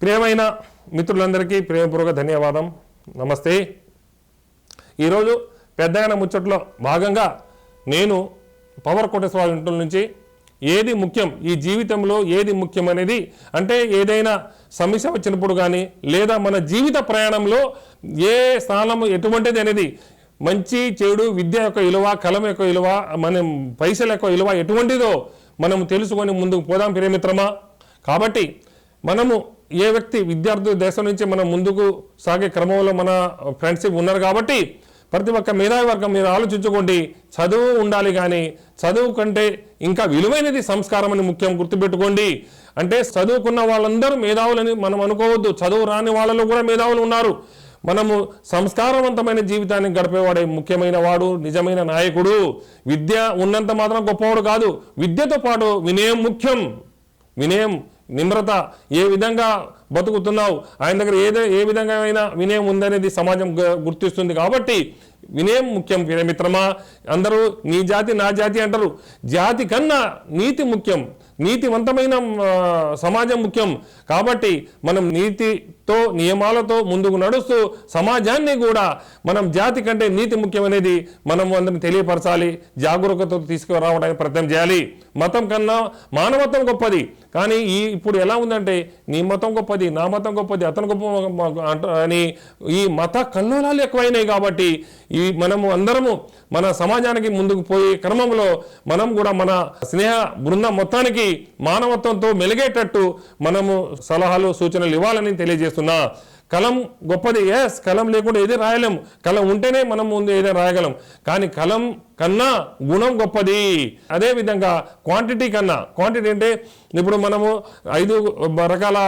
ప్రియమైన మిత్రులందరికీ ప్రేమపూర్వక ధన్యవాదం. నమస్తే. ఈరోజు పెద్దగాన ముచ్చట్లో భాగంగా నేను పవర్ కోటేశ్వర ఇంటి నుంచి ఏది ముఖ్యం ఈ జీవితంలో ఏది ముఖ్యం అనేది అంటే ఏదైనా సమస్య వచ్చినప్పుడు కానీ లేదా మన జీవిత ప్రయాణంలో ఏ స్థానం ఎటువంటిది అనేది మంచి చెడు విద్య యొక్క విలువ కలం యొక్క విలువ మనం పైసల యొక్క విలువ ఎటువంటిదో మనం తెలుసుకొని ముందుకు పోదాం ప్రియమిత్రమా. కాబట్టి మనము ఏ వ్యక్తి విద్యార్థి దేశం నుంచి మనం ముందుకు సాగే క్రమంలో మన ఫ్రెండ్షిప్ ఉన్నారు కాబట్టి ప్రతి ఒక్క మేధావి వర్గం మీరు ఆలోచించుకోండి. చదువు ఉండాలి కానీ చదువు కంటే ఇంకా విలువైనది సంస్కారం అని ముఖ్యం గుర్తుపెట్టుకోండి. అంటే చదువుకున్న వాళ్ళందరూ మేధావులని మనం అనుకోవద్దు. చదువు రాని వాళ్ళలో కూడా మేధావులు ఉన్నారు. మనము సంస్కారవంతమైన జీవితాన్ని గడిపేవాడే ముఖ్యమైన వాడు నిజమైన నాయకుడు. విద్య ఉన్నంత మాత్రం గొప్పవాడు కాదు. విద్యతో పాటు వినయం ముఖ్యం. వినయం నిమ్రత ఏ విధంగా బతుకుతున్నావు. ఆయన దగ్గర ఏదో ఏ విధంగా అయినా వినయం ఉందనేది సమాజం గ- గుర్తిస్తుంది కాబట్టి వినయం ముఖ్యం మిత్రమా. అందరూ నీ జాతి నా జాతి అంటారు. జాతి కన్నా నీతి ముఖ్యం. నీతివంతమైన సమాజం ముఖ్యం. కాబట్టి మనం నీతితో నియమాలతో ముందుకు నడుస్తూ సమాజాన్ని కూడా మనం జాతి కంటే నీతి ముఖ్యమనేది మనం అందరిని తెలియపరచాలి. జాగరూకతతో తీసుకురావడానికి ప్రయత్నం చేయాలి. మతం కన్నా మానవత్వం గొప్పది. కానీ ఈ ఇప్పుడు ఎలా ఉందంటే నీ మతం గొప్పది. నా మతం గొప్పది అతను గొప్ప అని ఈ మత కల్లోలాలు ఎక్కువైనాయి కాబట్టి ఈ మనము అందరము మన సమాజానికి ముందుకు పోయే క్రమంలో మనం కూడా మన స్నేహ బృందం మొత్తానికి మానవత్వంతో మెలిగేటట్టు మనము సలహాలు సూచనలు ఇవ్వాలని తెలియజేస్తున్నా. కలం గొప్పది ఎస్ కలం లేకుండా ఏది రాయలేము. కలం ఉంటేనే మనం ముందు ఏదైనా రాయగలం. కానీ కలం కన్నా గుణం గొప్పది. అదే విధంగా క్వాంటిటీ కన్నా క్వాంటిటీ అంటే ఇప్పుడు మనము ఐదు రకాల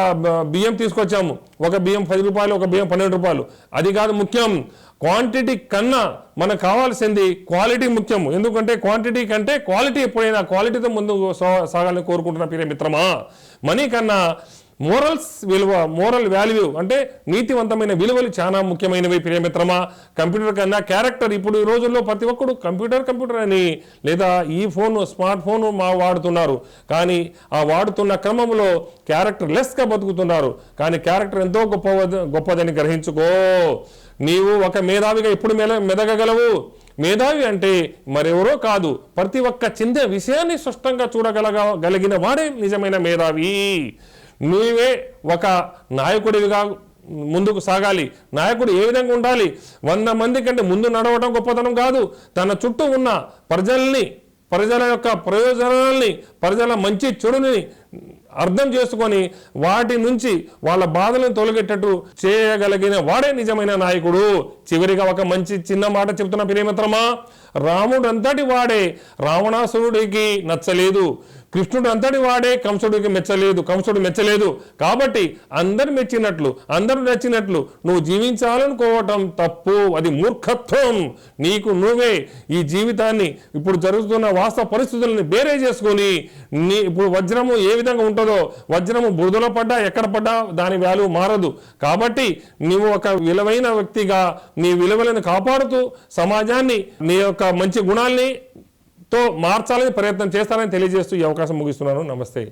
బియ్యం తీసుకొచ్చాము. ఒక బియ్యం పది రూపాయలు ఒక బియ్యం పన్నెండు రూపాయలు. అది కాదు ముఖ్యం. క్వాంటిటీ కన్నా మనకు కావాల్సింది క్వాలిటీ ముఖ్యం. ఎందుకంటే క్వాంటిటీ కంటే క్వాలిటీ ఎప్పుడైనా క్వాలిటీతో ముందు సాగాలని కోరుకుంటున్న ప్రియ మిత్రమా? మనీ కన్నా మోరల్స్ విలువ మోరల్ వాల్యూ అంటే నీతివంతమైన విలువలు చాలా ముఖ్యమైనవి ప్రియమిత్రమా కంప్యూటర్ కన్నా క్యారెక్టర్ ఇప్పుడు ఈ రోజుల్లో ప్రతి ఒక్కడు కంప్యూటర్ కంప్యూటర్ అని లేదా ఈ ఫోన్ స్మార్ట్ ఫోన్ మా వాడుతున్నారు. కానీ ఆ వాడుతున్న క్రమంలో క్యారెక్టర్ లెస్గా బతుకుతున్నారు. కానీ క్యారెక్టర్ ఎంతో గొప్ప గొప్పదని గ్రహించుకో. నీవు ఒక మేధావిగా ఎప్పుడు మెల మెదగగలవు? మేధావి అంటే మరెవరో కాదు ప్రతి ఒక్క చిన్న విషయాన్ని స్పష్టంగా చూడగలగ గలిగిన వాడే నిజమైన మేధావి. నీవే ఒక నాయకుడివిగా ముందుకు సాగాలి. నాయకుడు ఏ విధంగా ఉండాలి? వంద మంది కంటే ముందు నడవడం గొప్పతనం కాదు. తన చుట్టూ ఉన్న ప్రజల్ని ప్రజల యొక్క ప్రయోజనాల్ని ప్రజల మంచి చెడుని అర్థం చేసుకొని వాటి నుంచి వాళ్ళ బాధలను తొలగేటట్టు చేయగలిగిన వాడే నిజమైన నాయకుడు. చివరిగా ఒక మంచి చిన్న మాట చెప్తున్న ప్రియమిత్రమా? రాముడు అంతటి వాడే రావణాసురుడికి నచ్చలేదు. కృష్ణుడు అంతటి వాడే కంసుడికి మెచ్చలేదు కంసుడు మెచ్చలేదు. కాబట్టి అందరు మెచ్చినట్లు అందరు నచ్చినట్లు నువ్వు జీవించాలనుకోవటం తప్పు అది మూర్ఖత్వం. నీకు నువ్వే ఈ జీవితాన్ని ఇప్పుడు జరుగుతున్న వాస్తవ పరిస్థితులను బేరే చేసుకొని నీ ఇప్పుడు వజ్రము ఏ విధంగా ఉంటుందో వజ్రము బురదలో పడ్డా ఎక్కడ పడ్డా దాని వాల్యూ మారదు. కాబట్టి నువ్వు ఒక విలువైన వ్యక్తిగా నీ విలువలను కాపాడుతూ సమాజాన్ని నీ యొక్క మంచి గుణాల్ని తో మార్చాలని ప్రయత్నం చేస్తానని తెలియజేస్తూ ఈ అవకాశం ముగిస్తున్నాను. నమస్తే.